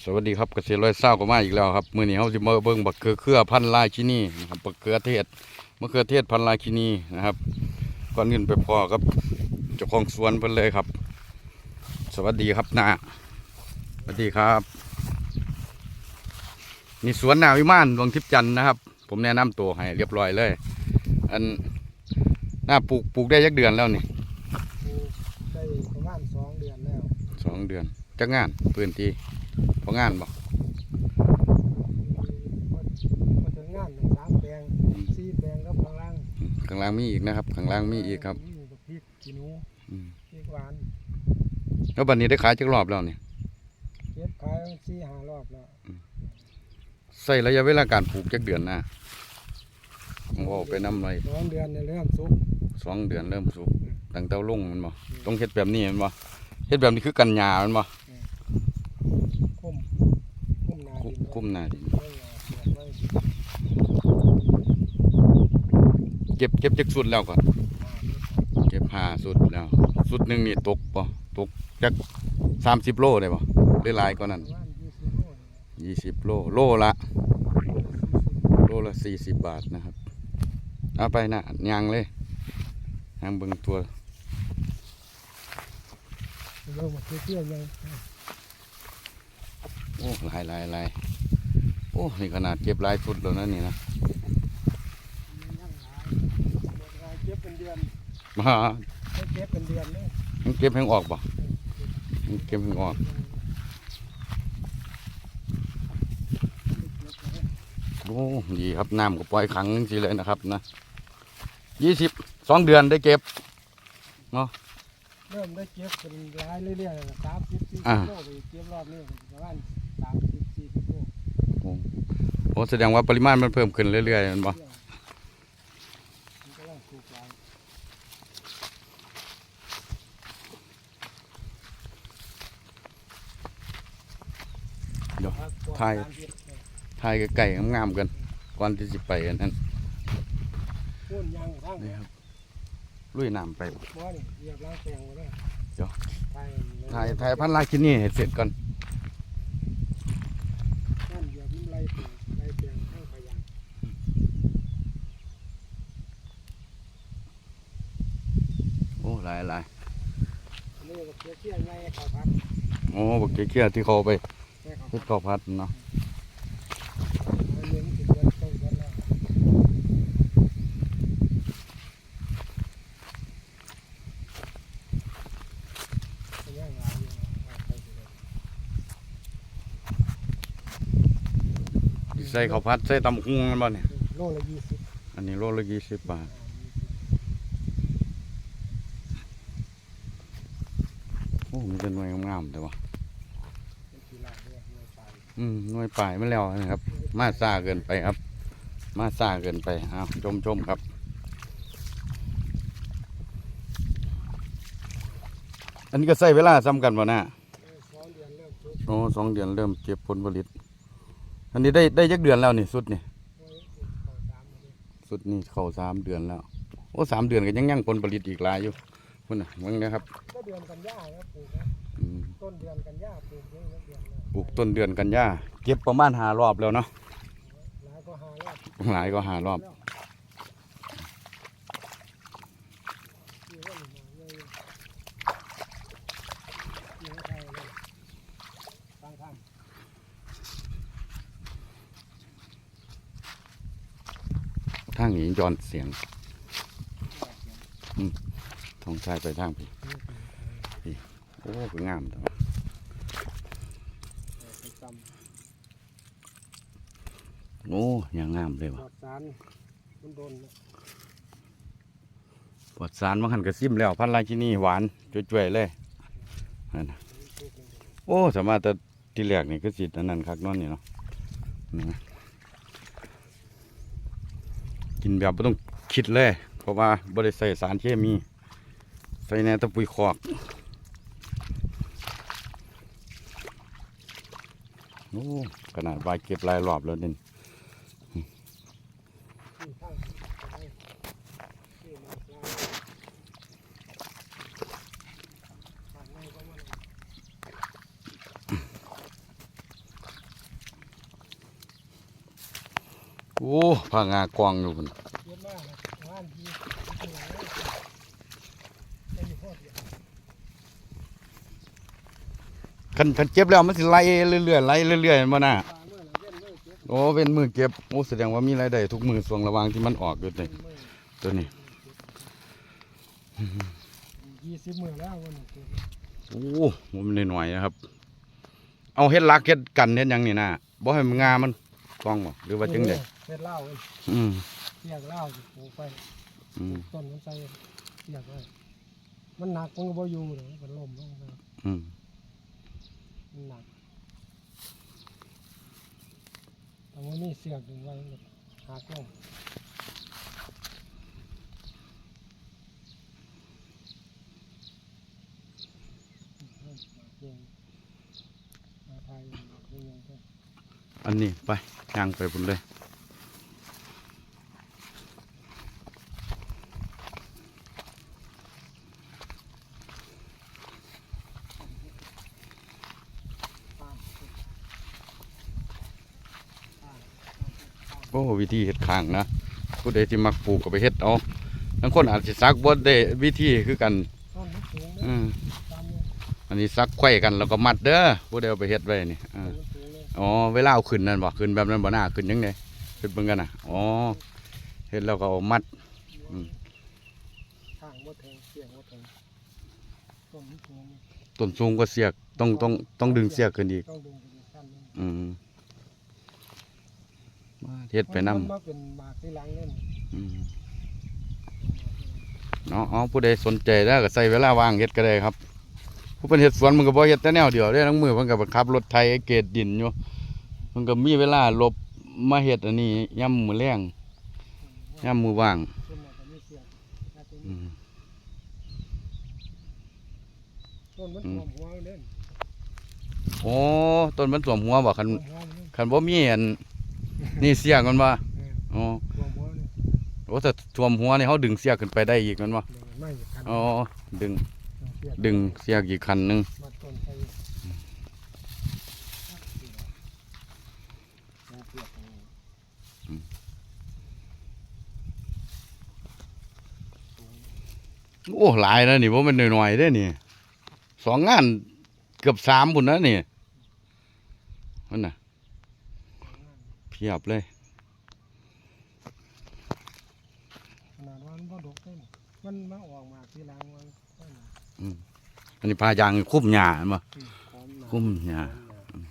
สวัสดีครับเกษตรร้อยเศร้าก็มาอีกแล้วครับมื้อนี้เฮาสิมาเบิ่งบักเกลือเครือพันธุ์ลายชินีนะครับบักเกลือเทศมะเขือเทศพันธุ์ลายชินีนะครับก่อนอื่นไปพอครับเจ้าของสวนเพิ่นเลยครับ สวัสดีครับนาสวัสดีครับนี่สวนนาวิมานดวงทิพย์จันทร์นะครับ ผมแนะนำตัวให้เรียบร้อยเลย อันหน้าปลูกปลูกได้ยักเดือนแล้วนี่ปลูกได้ประมาณสองเดือนแล้วสองเดือนจักงานพื้นที่ พองานบ่มามาถึงงานหนึ่งสามแปลงสี่แปลงครับข้างล่างข้างล่างมีอีกนะครับข้างล่างมีอีกครับมีบักพริกขี้หนูอืมพริกหวานแล้วบัดนี้ได้ขายจักรอบแล้วนี่เก็บขายสี่ห้ารอบแล้วใส่ระยะเวลาการปลูกจักเดือนนะผมว่าไปนำไรสองเดือนในยเริ่มสุกสองเดือนเริ่มสุกตั้งแต่ลงมันบ่ต้องเฮ็ดแบบนี้แมันบ่เฮ็ดแบบนี้คือกันหญ้าแมันบ่ คุ้มคุ้มนา คุดินคุ้มหน้าดินไว้เสียบไว้เก็บเก็บจักสุดแล้วก่อนเก็บห้าสุดแล้ว สุดหนึงนี่ตกบ่ตกจัก30โลได้บ่หรือหลายกว่านั้นประมาณยี่สิบโลนี่20โลโลละโลละ40บาทนะครับ เอาไปนะยางเลยยางเบิ่งตัวเริ่มมาเตี้ยๆยังโอ้หลายหลายหลาย โอ้นี่ขนาดเก็บหลายสุดแล้วนะนี่นะยังหลายหลายเก็บเป็นเดือนมาไม่เก็บเป็นเดือนเลยมันเก็บให้ออกบ่มันเก็บให้ออกโอ้ดีครับน้ำก็ปล่อยขังจริงๆเลยนะครับนะยี่สิบสองเดือนได้เก็บเริ่มได้เก็บเป็นรายเรื่อยๆสามสิบสี่อ่าสิบโลไปเก็บรอบนี้ประมาณสามสิบสี่สิบโล โอ้แสดงว่าปริมาณมันเพิ่มขึ้นเรื่อยๆแมันบ่มันก็ต้องถูกหลายเดี๋ยวครับพวกถ่ายสรพิษเนี่ยถ่ายไก่ๆงามๆกันก่อนที่จะไปอันนั้นพ่นยางทั้งนี่ครับลุยน้ำไปบ่บ่อนี่เหยียบล้างแปลงหมดเลยเดี๋ยวถ่ายถ่ายถ่ายพันลายคินี่ให้เสร็จก่อนนั่นเหยียบมันไล่แปลงไล่แปลงทั้งพยาง โอ้ หลายหลายอันนี้ก็เกี่ยวเกี่ยวไงเขาพัดโอ้บักเกี้ยๆที่เขาเอาไปแม่เขาเฮ็ดข้าวผัดเนาะอันนี้มันถึงเดือนต้นเดือนแล้วเป็นยังไงอยู่เอาไปดูเลยใส่ข้าวผัดใส่ตำหุงกันบ่เนี่ยโลละยี่สิบอันนี้โลละยี่สิบบาท โอ้มีแต่หน่วยงามๆแต่ว่าน้อืมหน่วยป่ายไม่แล้วนะครับ มาซ่าเกินไปครับ มาซ่าเกินไปอ้าวชมชมครับอันนี้ก็ใส่เวลาซ้ำกันบ่นะเออสองเดือนเริ่มทุกโอ้สองเดือนเริ่มเก็บผลผลิต อันนี้ได้ได้ยักเดือนแล้วนี่สุดนี่สุดนี่เข้าสามเดือนแล้ว โอ้สามเดือนก็ยังยังผลผลิตอีกหลายอยู่ คุณน่ะมึงนะครับก็เดือนกันยาครับปลูกนะอืมต้นเดือนกันยาปลูกเยอะเดือนแล้วปลูกต้นเดือนกันยาเก็บประมาณหารอบแล้วเนาะหลายก็หารอบหลายก็หารอบแล้วอยู่ว่าหนึ่งมาเยอะอยู่อยู่ให้ใครเลยตั้งคำทางนี้ย้อนเสียง ทองชายไปทางพี่พี่โอ้คืองามแต่ว่าไปจโอ้ยังงามเลยวะลอดสารมันโดนเนี่ยปวดสารมาหันกระซิมแล้ว พันลายที่นี่หวานจ่วยๆเลยนั่นน่ะปลูกอย่างเดียวโอ้สามารถแต่ที่แรกนี่คือสิอันนั้นคักเนอนนี่เนาะกินแบบไม่ต้องคิดเลย เพราะว่าบริใส่สารเคมี ส่แน่ตะปุยขอกโอ้ขนาดใบเก็บลายรอบแล้วนี่โอ้ผางากางอยู่คน คันคันเจ็บแล้วมันสิไล่เรื่อยๆไล่เรื่อยๆมาน่ะปลาเมื่อไหร่เล่นเมื่อเจ็บโอ้เป็นมือเก็บโอ้แสดงว่ามีรายได้ทุกมือส่วงระหวางที่มันออกอยู่นี่เมื่อตัวนี้ยี่สิบมื่อแล้ววันนี้เจ็บโอ้มันหน่อยๆนะครับ เอาเฮ็ดลักเฮ็ดกันเฮ็ดหยังนี่น่ะบ่ให้มันงามันกองบ่หรือว่าจังได๋เฮ็ดเหล้าเว้ยอืมเสียกเหล้าสิปลูกไปอืมต้นมันใส่เสียกไว้มันหนักมันก็บ่อยู่เลยมันล่มลงไปอืมมัน หนักแต่ว่านี่เสียกดึงไว้หากล้องอันนี้ไปย่างไปบนเลย ตาม โอ้วิ ธีเฮ็ดข้างนะผู้ใดที่มักปลูกก็ไปเฮ็ดเอาบางคนอาจสิซักบ่ได้วิธีคือกันต้นมันสูงนะอืมตามเนี่ยอันนี้ซักไขว้กันแล้วก็มัดเด้อผู้ใดเอาไปเฮ็ดไว้นี่อ่าต้นมันสูงเลยอ๋อเวลาเอาขึ้นนั่นบ่ขึ้นแบบนั้นบ่น่าขึ้นจังได๋ขึ้นเบิ่งกันน่ะอ๋อเฮ็ดแล้วก็เอามัดอืมข้างมดแทงเสียงมดแทงต้นมันสูงต้นสูงก็เสียกต้องต้องต้องดึงเสียกขึ้นอีกต้องดึงไปดูขั้นนึงอืมมา เฮ็ดไปนำมันมาเป็นหมากที่หลังเล่นอืมเนาะอ๋อผู้ใดสนใจแล้วก็ใส่เวลาว่างเฮ็ดก็ได้ครับผู้เป็นเฮ็ดสวนมันก็บ่เฮ็ดแต่แนวเดียวเด้ทั้งมือมันก็บังคับรถไถเกรดดินอยู่มันก็มีเวลาหลบมาเฮ็ดอันนี้ย่ำมื้อแรงย่ำมื้อว่างต้นมันก็มีเสียงถ้าเป็นอืมต้นมันอืมท่วมหัวมันเล่นโอ้ต้นมันสวมหัวบ่คันท่วมหัวมันเล่นคันบ่มีอัน นี่เสียกมันบ่เอออ๋อท่วมหัวมันเล่นโอ้ถ้าท่วมหัวนี่เฮาดึงเสียกขึ้นไปได้อีกแมันบ่เดี๋ยวมันไหม้อีกคันอ๋อดึงเสียดึงเสียกอีกคันหนึงมาต้นไปเอาเปียกเอาโอ้หลายแล้วนี่บ่แม่นน้อยๆเด้นี่สองงานเกือบสามพุ่นนะนี่มันน่ะเพียบเลย ขนาดว่ามันบ่ดกเล่นมันมาออกมาทีหลังมันก็หนาอันนี้พายางคุ้มหญ้าเห็นบ่อืมหอมหนาคุ้มหญ้าหอมหนา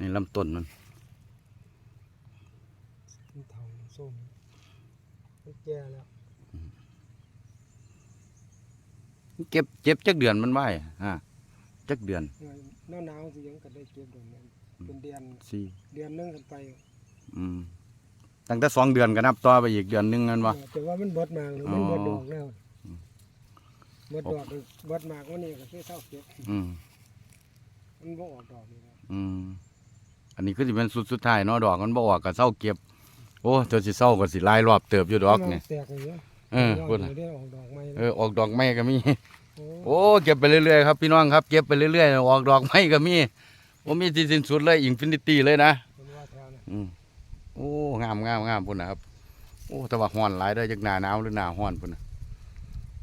นี่ลำต้นมัน มันเทามันส้มมันแก่แล้วเก็บเจ็บจักเดือนมันไว้ฮะจักเดือน หน้าหนาวสิยังก็ได้เก็บดอกนั้น เป็นเดือนสี่เดือนหนึงกันไปอืมตั้งแต่สองเดือนก็นับต่อไปอีกเดือนหนึงนั่นวะเออแต่ว่ามันเบดมากหรือมันอ๋อเบดดอกแล้วเบดดอกเบดมากวันนี้ก็คือเศร้าเก็บอืมมันบ่ออกดอกนี่นะอืมอันนี้คือสิเป็นสุดสุดท้ายเนาะดอกมันบ่ออกก็เศร้าเก็บ โอ้เจาสิเศร้าก็สิหลายรอบเติบอยู่ดอกนี่แตกอย่างเงี้ยเออดอกพูดนี่น่ะได้ออกดอกไม้เออออกดอกไม้ก็มีโอ้โอ้เก็บไปเรื่อยๆครับพี่น้องครับ เก็บไปเรื่อยๆออกดอกไม้ก็มี โอ้มีที่สิ้นสุดเลยอินฟินิตี้เลยนะอืมโอ้งามงามงามพุ่นนะครับ โอ้แต่ว่าฮ้อนหลายได้จากหนาหนาวหรือหนาฮ้อนพุ่นนะ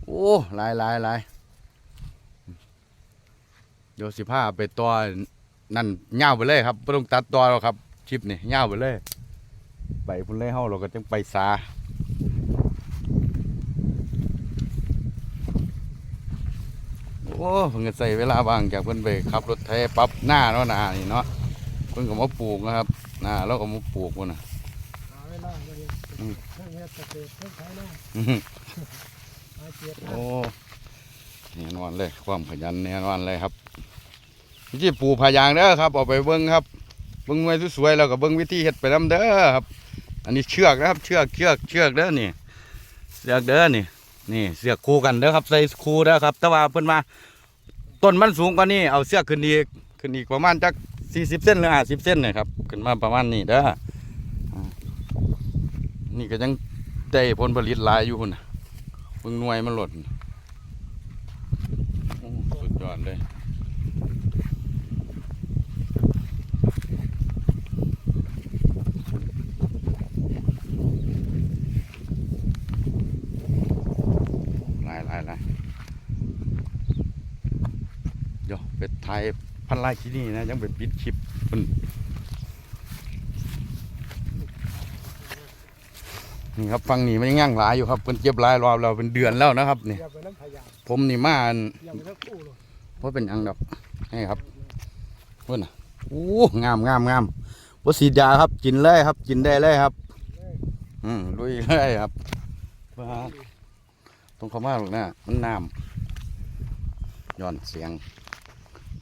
โอ้หลายหลายหลายเดี๋ยวสิพาไปต่อนั่นยาวไปเลยครับไม่ต้องตัดต่อหรอกครับคลิปนี่ยาวไปเลย ไปพุ่นเลยเฮาเราก็จังไปสา อ้เพิ่งจะใส่เวลาว่างจากเพิ่นไปขับรถไถปรับหน้าเนาะหน้านี่เนาะเพิ่นก็มาปลูกนะครับหน้าเราก็มาปลูกพุ่นน่ะหาเวลามาเฮ็ดอืมทั้งเฮ็ดเกษตรทั้งขายน้อื้อหือำหาเกียรติโอ้แน่นอนเลยความขยันแน่นอนเลยครับที่ปลูกพายางเด้อครับเอาไปเบิ้งครับเบิ้งไว้สวยๆแล้วก็เบิ้งวิธีเฮ็ดไปนํเด้อครับ อันนี้เชือกนะครับ เชือกเชือกเชือกเด้อนี่เชือกเด้อนี่นี่เสือกคู่กันเด้อครับใส่คู่เด้อครับ แต่ว่าเพิ่นมา ต้นมันสูงกว่านี้เอาเสือขึ้นอีกขึ้นอีกประมาณจักสี่สิบเส้นหรือห้าสิบเส้นนะครับขึ้นมาประมาณนี้เด้อนี่ก็ยังได้ผลผลิตหลายอยู่พุ่นน่ะเพิ่งหน่วยมันหล่นสุดยอดเลย ถ่ายพันลายที่นี่นะยังเป็นปิดคลิปเพิ่นนี่ครับฟังนี่มันยังย่างหลายอยู่ครับเพิ่นเจ็บหลายรอบแล้วเป็นเดือนแล้วนะครับนี่ผมนี่มาอันเพราะเป็นหยังดอกนี่ครับเพิ่นน่ะโอ้งามงามงามบ่สีดาครับกินเลยครับ กินได้เลยครับ อืมลุยเลยครับว่าตรงเขามาหรอกนะมันน้ำย้อนเสียง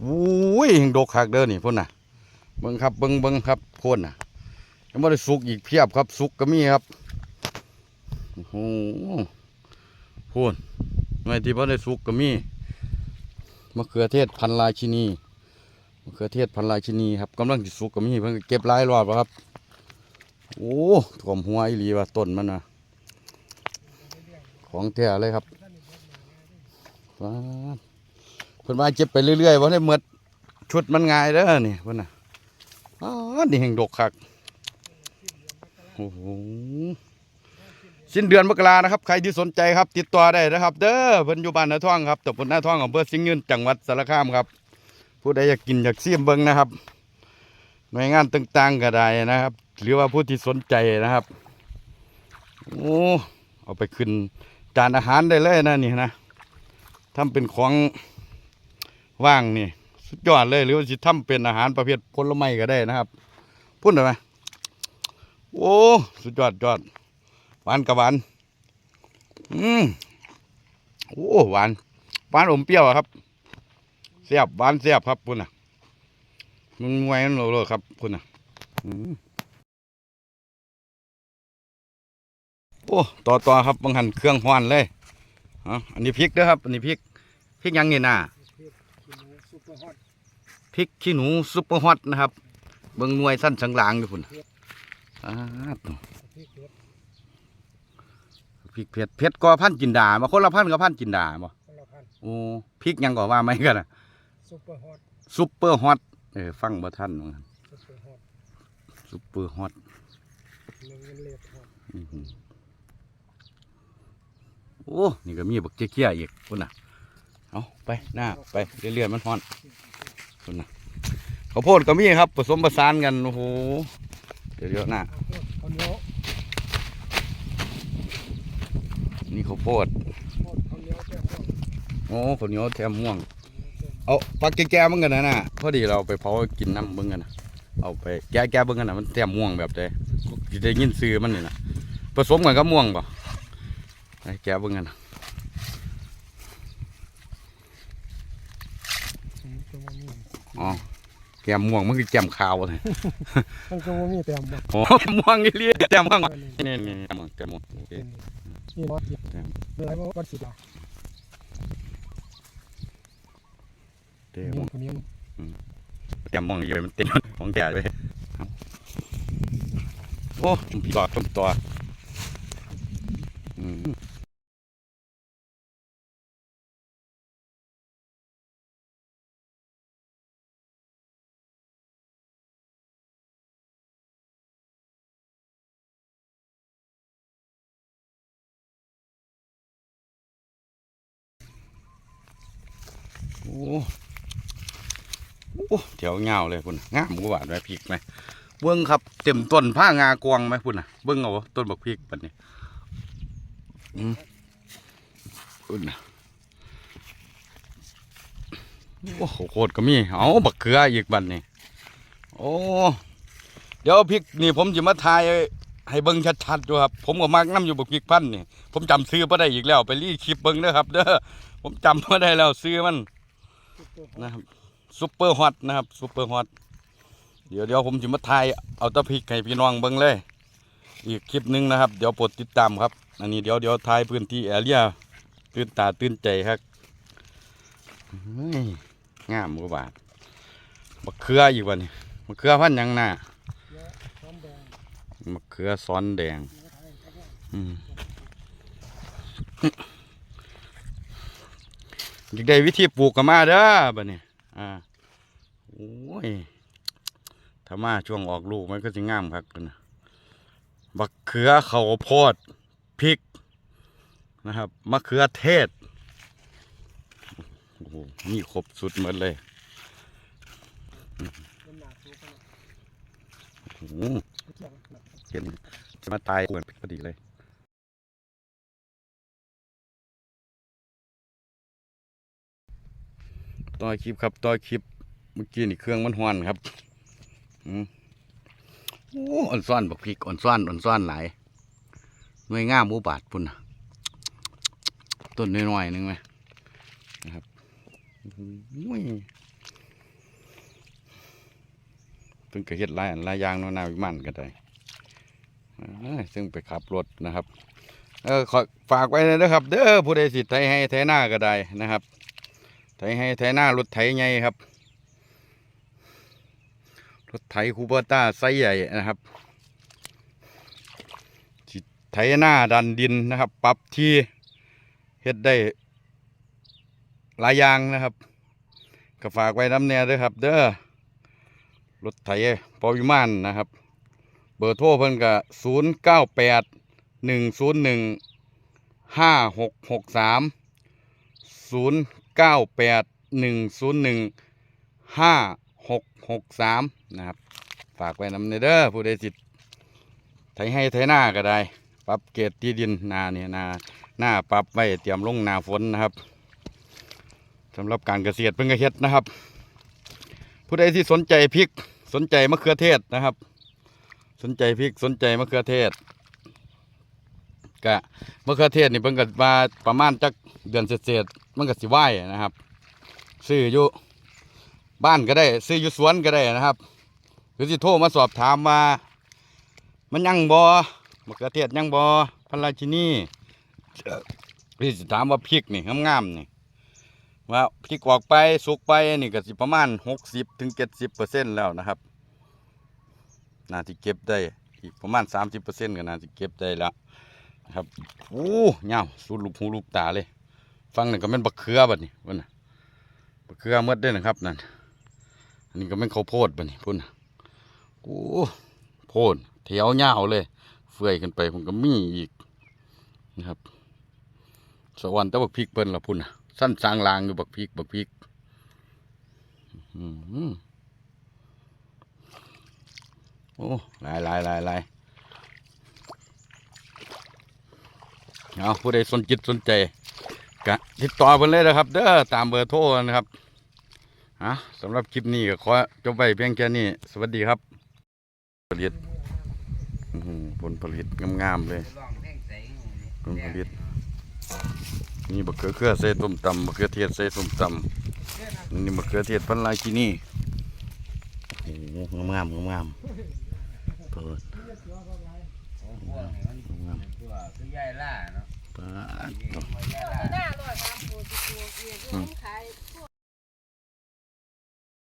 อุ้ยยังดกคักเด้อนี่พุ่นน่ะเบิ่งครับเบิ่งเบิ่งครับโคนน่ะยังไม่ได้สุกอีกเพียบครับ สุกก็มีครับโอ้โหพูนหน่ที่บ่ได้สุกก็มีมะเขือเทศพันธุ์ราชินีมะเขือเทศพันธุ์ราชินีครับกำลังสิสุกก็มีเพิ่นก็เก็บลายรอบแล้วครับโอ้ถ่วมหัวอีหลีว่าต้นมันนะของแท้เลยครับว้า เพิ่นว่าเจ็บไปเรื่อยๆว่าได้หมดชุดมันง่ายเด้อนี่เพิ่นน่ะอ้าวนี่แห่งดกคักโอ้โหสิ้นเดือนมกรานะครับใครที่สนใจครับ ติดต่อได้นะครับ เด้อเพิ่นอยู่บ้านนาท่องครับตำบลนาท่องอำเภอสิงห์ยืนจังหวัดสารคามครับ ผู้ใดอยากกินอยากเสี่ยมเบิ่งนะครับ หน่วยงานต่างๆก็ได้นะครับ หรือว่าผู้ที่สนใจนะครับโอ้เอาไปขึ้นจานอาหารได้เลยนะนี่นะทำเป็นของ ว่างนี่ สุดยอดเลยหรือว่าสิทำเป็นอาหารประเภทผลไม้ก็ได้นะครับพูดได้ไหมโอ้สุดยอดยอดหวานกับหวานอืมโอ้หวานหวานอมเปรี้ยวครับเสียบหวานเสียบครับพุ่นน่ะมันมวนั่นเลยครับคุณน่ะโอ้ต่อต่อครับบางหันเครื่องฮ้อนเลยอ๋ออันนี้พริกเด้อครับ อันนี้พริกพริกยังนี่น่ะ พริกขี้หนูซุปเปอร์ฮอตนะครับเบิ่งหน่วยสั้นสังหลางอยู่พุ่นอ่าพริกเผ็ดพริกเผ็ดเผ็ดก็พันจินดามาคนละพันกับพันจินดาบ่คนละพันโอ้พริกหยังก็ว่าไหมกันน่ะซุปเปอร์ฮอตซุปเปอร์ฮอตเออฟังบ่ทันว่างั้นซุปเปอร์ฮอตซุปเปอร์ฮอตหนึ่งเงินเลทฮอตอื้อหือโอ้ นี่ก็มีบักเจี๊ยๆอีกคุณน่ะ เอาไปหน้าไปเรื่อยๆมันฮอนคุณน่ะข้าวโพดก็มีครับ ผสมผสานกันโอ้โหเดี๋ยวๆหน้าข้าวเหนียวนี่ข้าวโพดโอ้ข้าวเหนียวแถมม่วง เอาปลาแก่ๆมันกันนะน่ะพอดีเราไปเผากินน้ำเบิ่งกันนะเอาไปแก่ๆเบิ่งกันนะมันแถมม่วงแบบใดสิได้ยินซื้อมันนี่นะผสมกันกับม่วงป่ะไปแก่เบิ่งกันนะ มันก็บ่มี อ๋อแก้มม่วงมันคือแก้มขาวเลยมันก็บ่มีแต้มบ่โอ้ม่วงอีเลียแก้มม่วงนี่นี่แก้มม่วงแก้มม่วงโอเคนี่ฮอตกินอะไรบ่วันสิบาทเต็เหนีมยวข้าวเหนียวแก้มม่วงเยอะมันเต็มของแก่เลยเอาโอ้พี่หลอดต้มตัวอืม โอ้โอ้แถวเงาเลยพุ่นงามกว่าด้วยพริกไหมเบิ้งครับเต็มต้นผ้างากวงไหมพุ่นน่ะเบิ้งเอาต้นบักพริกปันนี้อืมพุ่นน่ะโอ้โหโคตรก็มีเอาบักเขืออีกบันนี้โอ้เดี๋ยวพริกนี่ผมจะมาทายให้เบิ้งชัดๆดูครับ ผมก็มักน้ำอยู่บักพริกพันนี่ผมจำซื้อมาได้อีกแล้ว ไปรีคลิปเบิ้งเด้อครับเด้อผมจำมาได้แล้วซื้อมัน นะครับซุปเปอร์ฮอตนะครับซุปเปอร์ฮอตเดี๋ยวเดี๋ยวผมจะมาถ่ายเอาตะพริกให้พี่น้องเบิ่งเลย อีกคลิปหนึงนะครับ เดี๋ยวโปรดติดตามครับ อันนี้เดี๋ยวเดี๋ยวถ่ายพื้นที่แอเรียตื่นตาตื่นใจครับเฮ้ยงามกว่าบาทมะเขืออีกวันนี้มะเขือพันยังน่ะเยอะพร้อมแดงมะเขือซ้อนแดงอืม อยากได้วิธีปลูกก็มาเด้อบัดนี้อ่าโอ้ยถ้ามาช่วงออกลูกมันก็จะงามครับนะบักเขือข้าวโพดพริกนะครับมะเขือเทศโอ้โหมีครบสุดหมดเลยโอ้โหเหนักเห็นจะมาตายเหมือนพอดีเลย ต่อคลิปครับต่อคลิปเมื่อกี้นี่เครื่องมันห้อนครับอืมโอ้อ่อนซ่อนบักพริกอ่อนซ่อนอ่อนซ่อนหลายหน่วยง่ามอุบาทพุ่นนะต้นน้อยๆหนึงไหมนะครับอุ้ยเพิ่งก็เฮ็ดลายอันลายยางนนาวิมันก็ได้ซึ่งไปขับรถนะครับ เออขอฝากไว้เลยนะครับ เด้อผู้ใดสิไทยให้ไทยหน้าก็ได้นะครับ ไถให้ไถหน้ารถไถใหญ่ครับ รถไถคูเปอร์ต้าไซส์ใหญ่นะครับไถหน้าดันดินนะครับ ปรับที่เฮ็ดได้หลายอย่างนะครับก็ฝากไว้น้ำแน่ด้วยครับ เด้อรถไถปอวิมานนะครับ เบอร์โทรเพิ่นก็ศูนย์เก้าแปดหนึ่งศูนย์หนึ่งห้าหกหกสามศูนย์ เก้าแปดหนึ่งศูนย์หนึ่งห้าหกหกสามนะครับ ฝากไว้นำในเด้อผู้ใดสิทธิ์ไถให้ไถหน้าก็ได้ ปรับเกรดที่ดินนาเนี่ยนาหน้าปรับไว้เตรียมลงหนาฝนนะครับสำหรับการเกษตรเพิ่งกระเฮ็ดนะครับ ผู้ใดที่สนใจพริกสนใจมะเขือเทศนะครับ สนใจพริกสนใจมะเขือเทศ กะมะเขือเทศนี่เพิ่งก็มาประมาณจักเดือนเศษๆมันก็สิไหวนะครับซื้ออยู่บ้านก็ได้ ซื้ออยู่สวนก็ได้นะครับ หรือสิโทรมาสอบถามว่ามันยังบอมะเขือเทศยังบอพันราชินีหรือสิถามว่าพริกนี่งามๆนี่ว่าพริกออกไปสุกไปนี่ก็สิประมาณหกสิบถึงเจ็ดสิบเปอร์เซ็นต์แล้วนะครับน่าที่เก็บได้อีกประมาณสามสิบเปอร์เซ็นต์ก็น่าที่เก็บได้แล้วนะ ครับโอ้เงาสุดลูกหูลูกตาเลยฟังหนี่งก็เป็นบักเขือบัดนี้พุ่นน่ะบักเขือหมดเด้นะครับนั่นอันนี้ก็เป็นข้าวโพดบัดนี้พุ่นน่ะโอ้โพดแถวยาวเลย เฟื่อยขึ้นไปผมก็มีอีกนะครับ สวรรค์ต่บักพริกเปิ้นละพุ่นน่ะสั้นสางลางอยู่บักพริกบักพริกอื้อหือโอ้หลายหลายหลายหลาย เอาผู้ใดสนจิตสนใจกติดต่อเพิ่นเลยนะครับ เด้อตามเบอร์โทรนะครับฮะสำหรับคลิปนี้ก็ขอจบไปเพียงแค่นี้ สวัสดีครับ ผลิตผลผลิตงามๆเลยผลผลิตนี่มะเขือเขือใส่ส้มตำมะเขือเทศใส่ส้มตำนี่มะเขือเทศพันลายกินี่งามๆงามๆเปิด วกนี่มันเป็นตัวคือยายล่าเนาะปาดยายล่าหน้าร้อยสามปูสิปูเอียดอยู่ขาย